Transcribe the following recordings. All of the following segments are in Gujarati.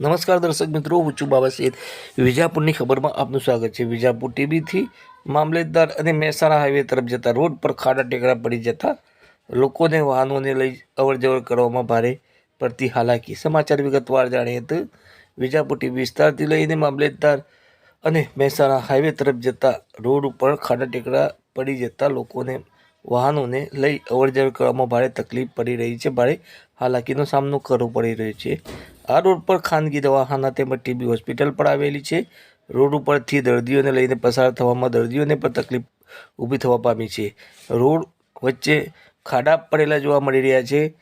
નમસ્કાર દર્શક મિત્રો, હું છું બાબા સૈયદ વિજાપુરની ખબરમાં આપનું સ્વાગત છે. વિજાપુર ટીબીથી મામલેદાર અને મહેસાણા હાઈવે તરફ જતા રોડ પર ખાડા ટેકરા પડી જતા લોકોને વાહનોને લઈ અવરજવર કરવામાં ભારે પડતી હાલાકી. સમાચાર વિગતવાર જાણીએ તો વિજાપુર ટીબી વિસ્તારથી લઈને મામલેદાર અને મહેસાણા હાઈવે તરફ જતા રોડ ઉપર ખાડા ટેકરા પડી જતા લોકોને વાહનોને લઈ અવરજવર કરવામાં ભારે તકલીફ પડી રહી છે. ભારે હાલાકીનો સામનો કરવો પડી રહ્યો છે. આ રોડ પર ખાનગી દવાખાના તેમજ ટીબી હોસ્પિટલ પણ આવેલી છે. રોડ ઉપરથી દર્દીઓને લઈને પસાર થવામાં દર્દીઓને પણ તકલીફ ઊભી થવા પામી છે. રોડ વચ્ચે ખાડા પડેલા જોવા મળી રહ્યા છે.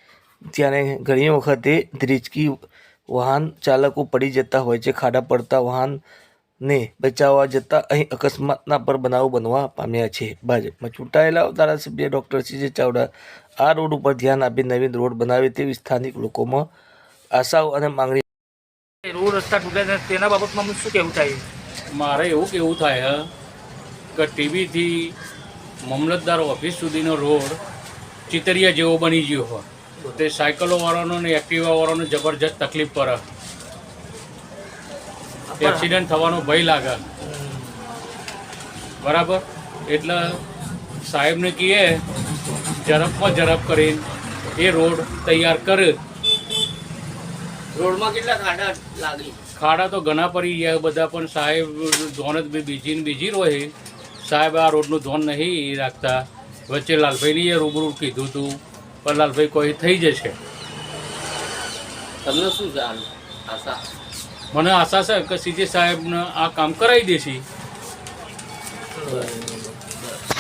ત્યારે ઘણી વખતે ધ્રીચકી વાહન ચાલકો પડી જતા હોય છે. ખાડા પડતા વાહનને બચાવવા જતાં અહીં અકસ્માતના પર બનાવ બનવા પામ્યા છે. ભાજપમાં ચૂંટાયેલા ધારાસભ્ય ડૉક્ટર સીજે ચાવડા આ રોડ ઉપર ધ્યાન આપી નવીન રોડ બનાવે તેવી સ્થાનિક લોકોમાં આશાઓ અને માંગણી. રોડ રસ્તા તૂટ્યા છે તેના બાબતમાં શું કહેવું થાય? મારે એવું કેવું થાય હે કે ટીવીથી મામલતદાર ઓફિસ સુધીનો રોડ ચિતરિયા જેવો બની ગયો હોય. તે સાયકલોવાળાનો ને એક્ટિવાવાળાનો જબરજસ્ત તકલીફ પડે એક્સિડન્ટ થવાનો ભય લાગે. બરાબર? એટલે સાહેબને કહીએ ઝડપમાં ઝડપ કરીને એ રોડ તૈયાર કરે. રોડમાં કેટલા ખાડા લાગી? ખાડા તો ઘણા પડી ગયા બધા પણ સાહેબ ધોન જ બીજી ને બીજી રહે સાહેબ આ રોડનું ધોન નહીં રાખતા. વચ્ચે લાલભાઈની એ રૂબરૂ કીધું હતું પણ લાલભાઈ કોઈ થઈ જશે. તમને શું જાણ? આશા? મને આશા છે કે સીજે સાહેબને આ કામ કરાવી દેશે.